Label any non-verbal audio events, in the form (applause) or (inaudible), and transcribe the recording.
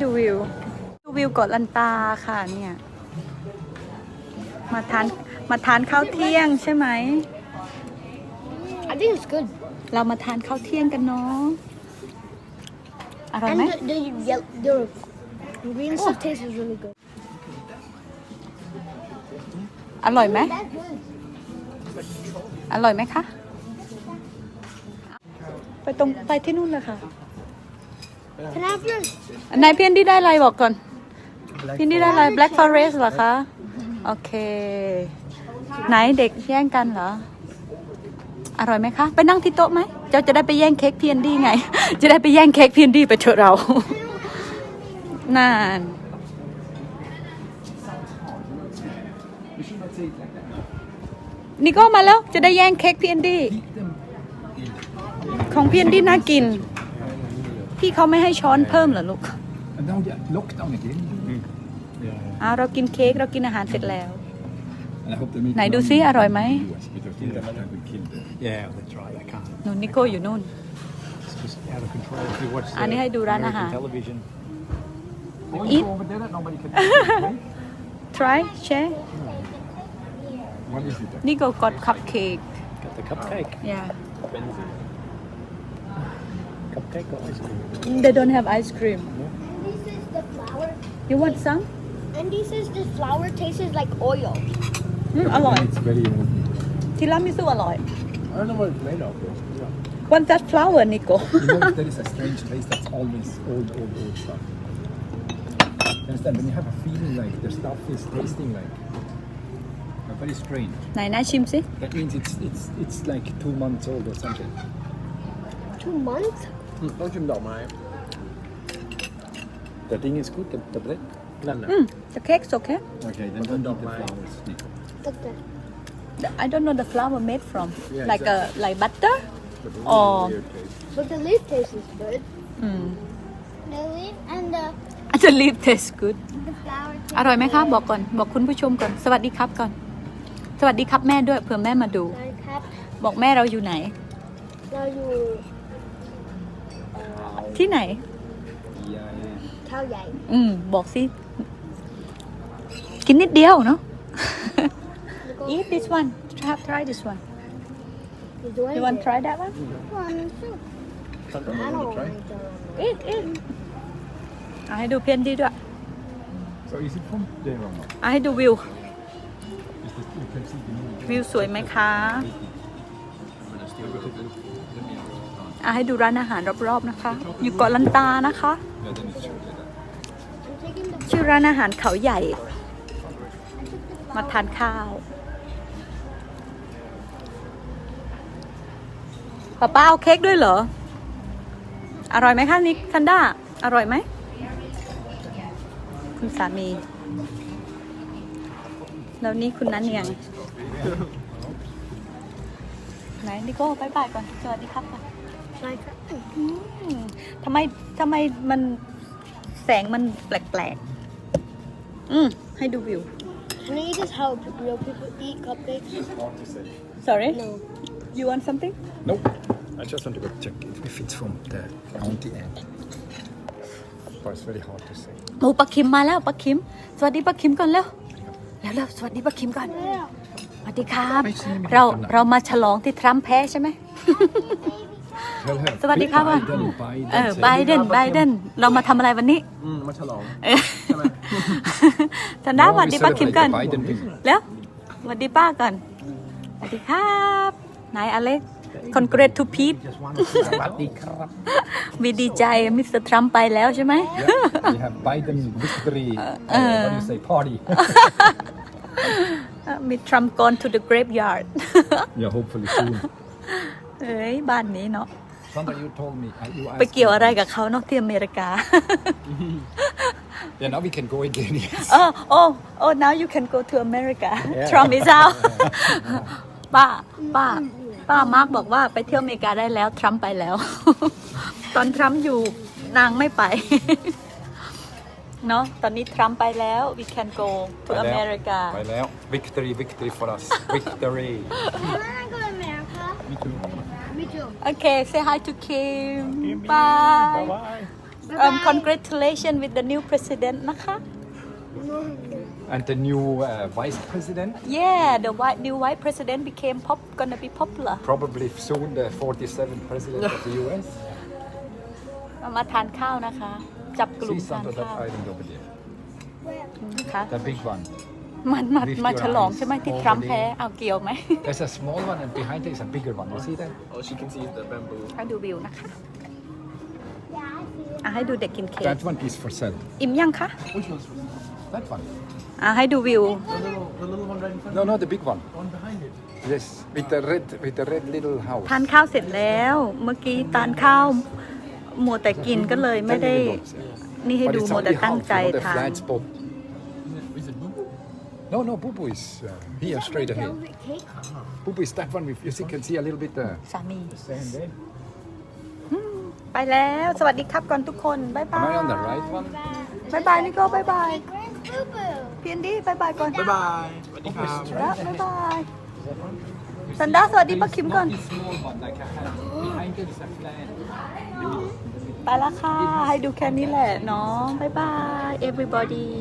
ดูวิว ดูวิวเกาะลันตาค่ะ เนี่ย มาทาน มาทานข้าวเที่ยงใช่ไหม I think it's good. เรามาทานข้าวเที่ยงกันเนาะ อร่อย And ไหม the, the, the green stuff tastes really good. อร่อยไหม อร่อยไหมคะ ไปตรงไปที่นู่นเลยค่ะอันไหนพี่อนที่ได้อะไรบอกก่อนพี่อนที่ได้อะไร black forest เหรอคะ โอเค ไหนเด็กแย่งกันเหรอ อร่อยไหมคะ ไปนั่งที่โต๊ะไหมเจ้าจะได้ไปแย่งเค้กพี่นดี้ไง จะได้ไปแย่งเค้กพี่นดี้ไปเถอะเรา นาน นี่ก็มาแล้ว จะได้แย่งเค้กพี่นดี้ ของพี่นดี้น่ากินพี่เขาไม่ให้ช้อนเพิ่มเหรอลูก ต้องลกต้องกินอ้าวเรากินเค้กเรากินอาหารเสร็จแล้ว ไหนดูซิอร่อยไหมหนุนนิโก้อยู่นู่น อันนี้ให้ดูร้านอาหาร Eat Try Share นี่ก็กดคัพเค้ก Got t h ิ cupcake. Yeah. cake or ice cream? They don't have ice cream. the flour. You want some? Andy this the flour tastes like oil. Mm, I like. It's very healthy. Tiramisu I like. I don't know what it's made of. Yeah. Want that flour, Nico? you know, (laughs) there is a strange taste that's always old, old, old stuff. You understand? When you have a feeling like the stuff is tasting like very strange. Này, nãy That means it's it's it's like two months old or something. Two months? ต้องชิมดอกไม้ The thing is good, the, bread. นั่นนะ the cake's okay. Okay, then t h e don't dog m l o e o c t o I don't know the flour made from. Yeah, like exactly. a, like butter. o r But the leaf taste s good. Mm. The leaf and the, The leaf t a s t อร่อยไหมคะบอกก่อนบอกคุณผู้ชมก่อนสวัสดีครับก่อน สวัสดีครับแม่ด้วยเผื่อแม่มาดูบอกแม่เราอยู่ไหน เราอยู่ที่ไหนเท่าใหญ่อืมบอกสิ กินนิดเดียวเนาะ eat this one try try this one you want try that one วั o n e t want to try. eat eat อ่ะให้ดูเพนดีด้วย So is it from there or not? อ่ะให้ดูวิว Is this, you can see the moon. วิวสวยไหมคะ I'm gonna steal it. อาให้ดูร้านอาหารรอบๆนะคะ อยู่เกาะลันตานะคะ ชื่อร้านอาหารเขาใหญ่ มาทานข้าวป้าป้าเอาเค้กด้วยเหรอ อร่อยไหมคะนิกซันด้า อร่อยไหม คุณสามี แล้วนี่คุณนั้นยังไหนนิโก้บายบายก่อน สวัสดีครับค่ะะไรคะทำไมทำไมมันแสงมันแปลกๆอืมให้ดูวิว Can I just how real people eat cupcakes? Sorry? No. You want something? Nope. I just want to go check it if it's from the county end. But it's very hard to say. โอ้ปลาคิมมาแล้วปลาคิมสวัสดีปลาคิมก่อนแล้วแล้วล้วสวัสดีปลาคิมก่อนสวัสดีครับเราเรามาฉลองที่ทรัมป์แพ้ใช่ไหมสวัสดีครับว่าเออไบเดนไบเดนเรามาทำอะไรวันนี้อืมมาฉลองใช่ไหมทันด้าสวัสดีป้าคิมกันแล้วสวัสดีป้าก่อนสวัสดีครับนายอเล็กคอนเกรตทูพีทสวัสดีครับมีดีใจมิสเตอร์ทรัมป์ไปแล้วใช่ไหมไบเดน v ิส i d e n victory What อดีมีทรัมป์ gone to the graveyard Yeah hopefully soon เอ้ยบ้านนี้เนาะ Somebody told me. you ไปเกี่ยวอะไรกับเขานอกที่อเมริกา Yeah, now we can go again. Yes. ออโอ้โอ้ now you can go to America Trump is out ป้าป้าป้ามาร์กบอกว่าไปเที่ยวอเมริกาได้แล้วทรัมป์ไปแล้ว ตอนทรัมป์อยู่นางไม่ไปเนาะตอนนี้ทรัมป์ไปแล้ว we can go to America ไปแล้ว Victory, victory for us. Victory. Okay, say hi to Kim. Kim Bye. Bye-bye. Um, congratulations with the new president And the new uh, vice president, Yeah, the white new white president became pop gonna be popular probably soon the 47th president of the US. See that The big one. มันมามาฉลองใช่ไหมที่ทรัมป์แพ้เอาเกี่ยวไหม There's a small one and behind it is a bigger one. You see that? a l she can see the bamboo. ให้ดูวิวนะคะอ่าให้ดูเด็กกินเค้ก That one is for sale. อิ่มยังคะ That one. อ่ะให้ดูวิว The little, the little one n o n o the big one. one behind it. Yes, with the red, with the red little house. ทานข้าวเสร็จแล้วเมื่อกี้ทานข้าวหมัแต่กินก็เลยไม่ได้ นี่ให้ดู i มัว o แต่ตั้งใจ k n o ทาน No, no, Bubu is uh, here s t r a i g h t ahead. Bubu is that one. i t you see, can see a little bit the. Uh, Sami. ไปแล้วสวัสดีครับก่อนทุกคนบายบายบายบายนิโก้บายบายเพียนดี้บ๊ายบายก่อนบายบายสวัสดีครับบายบายสันดาสวัสดีป้าคิมก่อนไปแล้วค่ะให้ดูแค่นี้แหละเนาะบายบาย everybody